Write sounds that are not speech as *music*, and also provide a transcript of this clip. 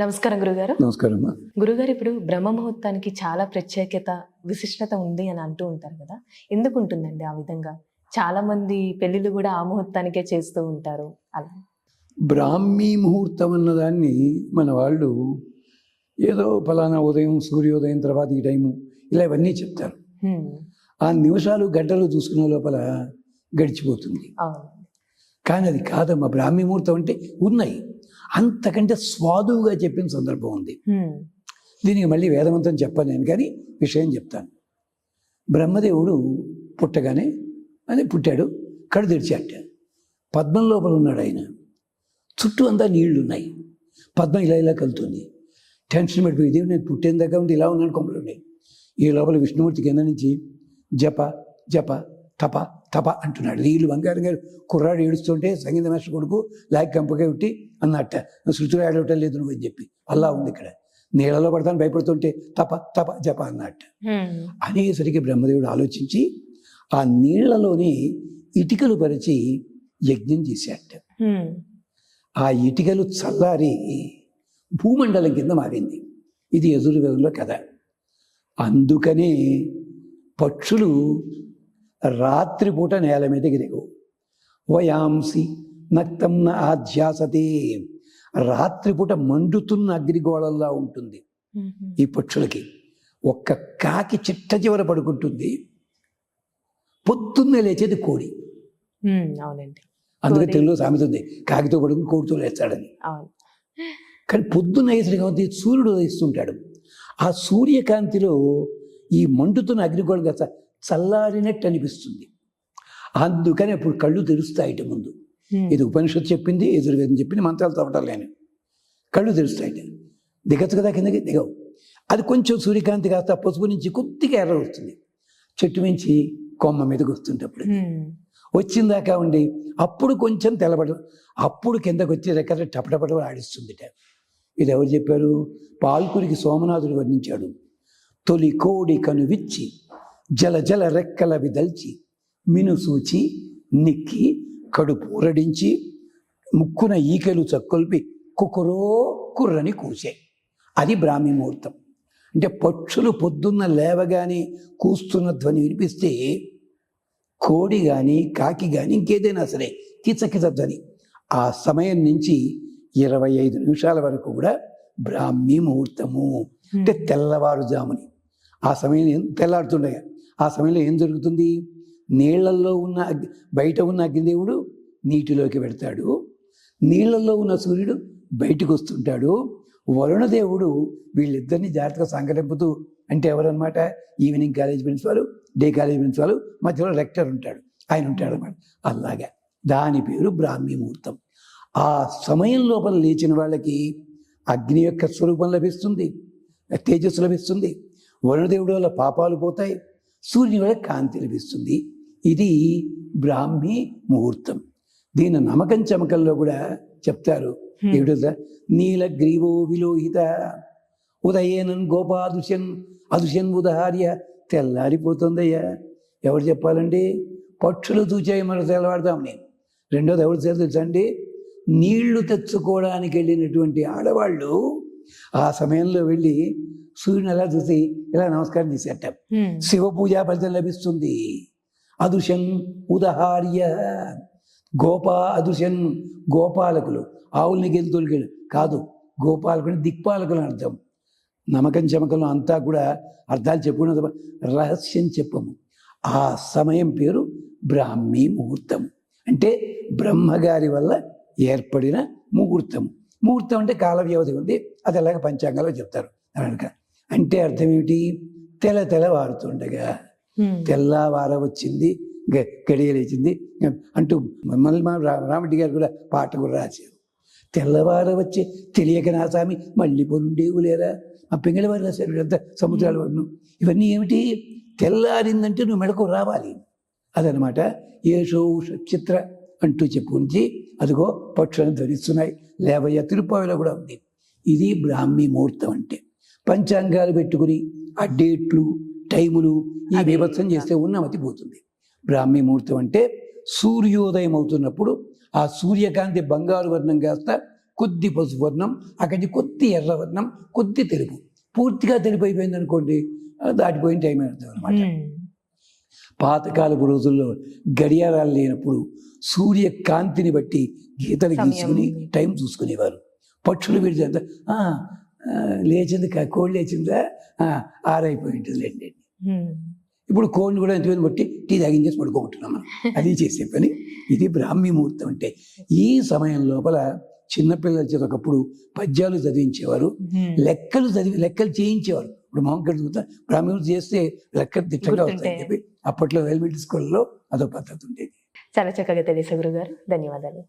నమస్కారం గురుగారు. నమస్కారం గురుగారు ఇప్పుడు బ్రహ్మ ముహూర్తానికి చాలా ప్రత్యేకత విశిష్టత ఉంది అని అంటూ ఉంటారు కదా. ఎందుకు ఉంటుందండి ఆ విధంగా? చాలా మంది పెళ్ళిళ్ళు కూడా ఆ ముహూర్తానికే చేస్తూ ఉంటారు అలా. బ్రాహ్మీ ముహూర్తం అన్నదాన్ని మన వాళ్ళు ఏదో ఫలానా ఉదయం సూర్యోదయం తర్వాత ఈ టైము ఇలా ఇవన్నీ చెప్తారు. ఆ నిమిషాలు గంటలు చూసుకునే లోపల గడిచిపోతుంది. కానీ అది కాదమ్మా. బ్రాహ్మీ ముహూర్తం అంటే ఉన్నాయి. అంతకంటే స్వాదువుగా చెప్పిన సందర్భం ఉంది. దీనికి మళ్ళీ వేదమంతం చెప్పను నేను కానీ విషయం చెప్తాను. బ్రహ్మదేవుడు పుట్టగానే అదే పుట్టాడు కడు తెరిచాట పద్మం లోపల ఉన్నాడు ఆయన. చుట్టూ అంతా నీళ్ళు ఉన్నాయి పద్మం ఇలా ఇలా కలుతుంది. టెన్షన్ పడిపోయి ఇదేమి నేను పుట్టిన దగ్గర ఉండి ఇలా ఉన్నాను కొమ్మలు ఉన్నాయి ఈ లోపల విష్ణుమూర్తి కింద నుంచి జప జప తప తప అంటున్నాడు. నీళ్ళు బంగారం గారు కుర్రాడు ఏడుస్తుంటే సంగీత మాస్టర్ కొడుకు లాగి కంపగా ఉట్టి అన్నట్ట శృతులు ఆడవటం లేదు నువ్వు అని చెప్పి. అలా ఉంది ఇక్కడ. నీళ్ళలో పడతాను భయపడుతుంటే తప తప జప అన్నట్ట. అనేసరికి బ్రహ్మదేవుడు ఆలోచించి ఆ నీళ్ళలోనే ఇటుకలు పరిచి యజ్ఞం చేశాట. ఆ ఇటుకలు చల్లారి భూమండలం కింద మారింది. ఇది యజుర్వేదంలో కథ. అందుకనే పక్షులు రాత్రిపూట నేల మీదకి దిగవు వయాంసి నక్తం న ఆధ్యాసతే. రాత్రిపూట మండుతున్న అగ్నిగోళంలా ఉంటుంది. ఈ పక్షులకి ఒక్క కాకి చిట్ట చివర పడుకుంటుంది. పొద్దున్నే లేచేది కోడి. అవునండి. అందుకే. తెలుగులో సామెత ఉంది కాకితో పడుకుని కోడితో లేస్తాడని. కానీ పొద్దున్న అయ్యేసరికి అవుతుంది సూర్యుడు ఉదయిస్తుంటాడు. ఆ సూర్యకాంతిలో ఈ మండుతున్న అగ్నిగోళం కాస్త చల్లారినట్టు అనిపిస్తుంది అందుకని అప్పుడు కళ్ళు తెరుస్తాయిట ముందు. ఇది ఉపనిషత్తు చెప్పింది ఎదురువేదం చెప్పింది మంత్రాలు తవ్వటం లేని కళ్ళు తెరుస్తాయిట. దిగచ్చు కదా కిందకి? దిగవు. అది కొంచెం సూర్యకాంతి కాస్త పసుపు నుంచి కొద్దిగా ఎర్ర వస్తుంది. చెట్టు మించి కొమ్మ మీదకి వస్తుంటప్పుడు. హ్మ్. వచ్చిందాకా ఉండి అప్పుడు కొంచెం తెల్లబడ అప్పుడు కిందకు వచ్చి రెక్కల టపటపట ఆడిస్తుందిట ఇది ఎవరు చెప్పారు పాల్కురికి సోమనాథుడు వర్ణించాడు తొలి కోడి కనువిచ్చి జల జల రెక్కల విదల్చి మినుసూచి నిక్కి కడుపు ఊరడించి ముక్కున ఈకెలు చక్కొల్పి కుకురో కుర్రని కూసే. అది బ్రాహ్మీ ముహూర్తం. అంటే పక్షులు పొద్దున్న లేవగానే కూస్తున్న ధ్వని వినిపిస్తే కోడి కానీ కాకి కానీ ఇంకేదైనా సరే కిచకిచ ధ్వని. ఆ సమయం నుంచి ఇరవై ఐదు నిమిషాల వరకు కూడా బ్రాహ్మీ ముహూర్తము. అంటే తెల్లవారుజాముని. ఆ సమయం తెల్లారుతుండగా ఆ సమయంలో ఏం జరుగుతుంది? నీళ్ళల్లో ఉన్న అగ్ని బయట ఉన్న అగ్నిదేవుడు నీటిలోకి పెడతాడు నీళ్ళలో ఉన్న సూర్యుడు బయటకు వస్తుంటాడు. వరుణదేవుడు వీళ్ళిద్దరిని జాగ్రత్తగా సంకలింపుతూ అంటే ఎవరన్నమాట? Evening college principal day college principal మధ్యలో రెక్టర్ ఉంటాడు. ఆయన ఉంటాడు అనమాట అలాగా దాని పేరు బ్రాహ్మీ ముహూర్తం ఆ సమయం లోపల లేచిన వాళ్ళకి అగ్ని యొక్క స్వరూపం లభిస్తుంది తేజస్సు లభిస్తుంది. వరుణదేవుడు వల్ల పాపాలు పోతాయి. సూర్యుని వల్ల కాంతి లభిస్తుంది. ఇది బ్రాహ్మీ ముహూర్తం. దీని నమ్మకం చమకంలో కూడా చెప్తారు. ఏమిటో తెలుసా? నీలగ్రీవో విలోహిత ఉదయేనన్ గోపాదుష్యన్ అదుష్యన్ ఉదహార్య తెల్లారిపోతుందయ్యా. ఎవరు చెప్పాలండి? పక్షులు చూచాయి మనం తెల్లవాడతామని రెండోది ఎవరు చేయాలి తెలుసా అండి? నీళ్ళు తెచ్చుకోవడానికి వెళ్ళినటువంటి ఆడవాళ్ళు ఆ సమయంలో వెళ్ళి సూర్యుని ఎలా చూసి ఇలా నమస్కారం చేసేట. శివ పూజా ఫలితం లభిస్తుంది. అదుషన్ ఉదహార్య. గోపా అదుషన్ గోపాలకులు. ఆవుల్ని గెలుతులు కాదు గోపాలకుని దిక్పాలకులు అర్థం. నమ్మకం చమకంలో అంతా కూడా అర్థాలు చెప్పుకున్న రహస్యం చెప్పము. ఆ సమయం పేరు బ్రాహ్మీ ముహూర్తం. అంటే బ్రహ్మగారి వల్ల ఏర్పడిన ముహూర్తం. ముహూర్తం అంటే కాల వ్యవధి ఉంది. అది అలాగ పంచాంగాల్లో చెప్తారు. అనక అంటే అర్థం ఏమిటి తెల తెల్లవారుతుండగా హ్మ్. తెల్లవార వచ్చింది గ- గడియ లేచింది. అంటూ మళ్ళీ మా రామరెడ్డి గారు కూడా పాట కూడా రాశారు. తెల్లవార వచ్చి తెలియక నా స్వామి మళ్ళీ పొండేవు లేరా? ఆ పింగళ వారు రాశారు వీళ్ళంతా సముద్రాల వారు ఇవన్నీ ఏమిటి? తెల్లారిందంటే నువ్వు మెడకు రావాలి. అదనమాట ఏషో చిత్ర అంటూ చెప్పుకుంచి అదిగో పక్షులను ధరిస్తున్నాయి లేవయ్య తిరుపావిలో కూడా ఉంది. ఇది బ్రాహ్మీ ముహూర్తం అంటే. పంచాంగాలు పెట్టుకుని ఆ డేట్లు టైములు ఈ. బీభత్సం చేస్తే ఉన్నమతి పోతుంది బ్రాహ్మీ ముహూర్తం అంటే సూర్యోదయం అవుతున్నప్పుడు ఆ సూర్యకాంతి బంగారు వర్ణం కాస్త కొద్ది పసుపు వర్ణం అక్కడి నుంచి కొద్ది ఎర్ర వర్ణం కొద్ది తెలుపు పూర్తిగా తెలుపు అయిపోయింది అనుకోండి దాటిపోయిన టైం అవుతుంది అనమాట. పాతకాలపు రోజుల్లో గడియారాలు లేనప్పుడు సూర్య కాంతిని బట్టి గీతలు. గీసుకుని టైం చూసుకునేవారు పక్షులు విడిచేంత లేచింది కోడి లేచిందా? ఆ, ఆరైపోయి ఉంటుంది లేండి ఉమ్. ఇప్పుడు కోడిని కూడా ఎంతమంది బట్టి టీ తాగించేసి పడుకోమంటున్నాం మనం. *laughs* అది చేసే పని. ఇది బ్రాహ్మీ ముహూర్తం అంటే. ఈ సమయం లోపల చిన్నపిల్లల చేత ఒకప్పుడు పద్యాలు చదివించేవారు. లెక్కలు చదివి లెక్కలు చేయించేవారు. ఇప్పుడు మొహం కడుగుతా బ్రాహ్మణులు చేస్తే లెక్కలు దిట్టంగా. వస్తాయని చెప్పి అప్పట్లో ఎలిమెంటరీ స్కూల్లో అదో పద్ధతి ఉండేది. చాలా చక్కగా తెలియదు గురుగారు ధన్యవాదాలు.